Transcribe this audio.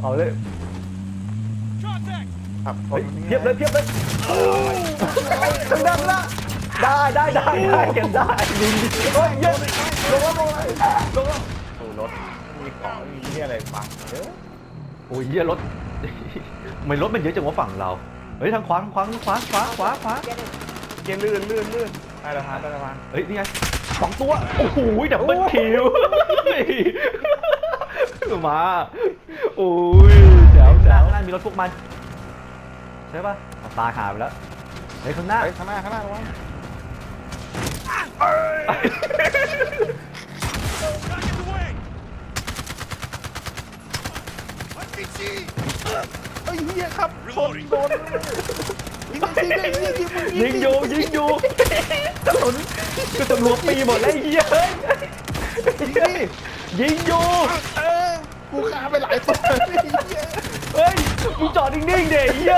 เอาเลยขับชเฮ้ยนนี่ไงเทียบเลยเทียบเลยข้างหน้าข้างหน้าได้ได้ได้ได้เก็บได้ดีดีเฮ้ยเยอะลงแล้วลงแล้วลงแล้วโอ้รถมีเกาะมีที่อะไรฟังเยอะโอ้ยเหี้ยรถไม่รถมันเยอะจังวะฝั่งเราเฮ้ยทางขวาทางขวาทางขวาขวาขวาขวาเกมลื่นลื่นลื่นใต้สะพานใต้สะพานเฮ้ยนี่ไงสองตัวโอ้โหดับเบิลคิวมา โอ้ยแจ๋วแจ๋วข้างหน้ามีรถพวกมันใช่ป่ะเอาตาหายไปแล้วเฮ้ยข้างหน้าเฮ้ยข้างหน้าข้างหน้าระวังเฮ้ยเฮียครับชนโดนยิงยิงยิงยิงยิงมึงยิงอยู่ยิงอยู่กระสุนกระสุนหัวปีหมดแล้วไอ้เหี้ยเฮ้ยยิงดิยิงอยู่เออ กูฆ่าไปหลายตัวเลยไอ้เฮียเฮ้ยมึงจอดนิ่งๆเดี๋ยวเหี้ย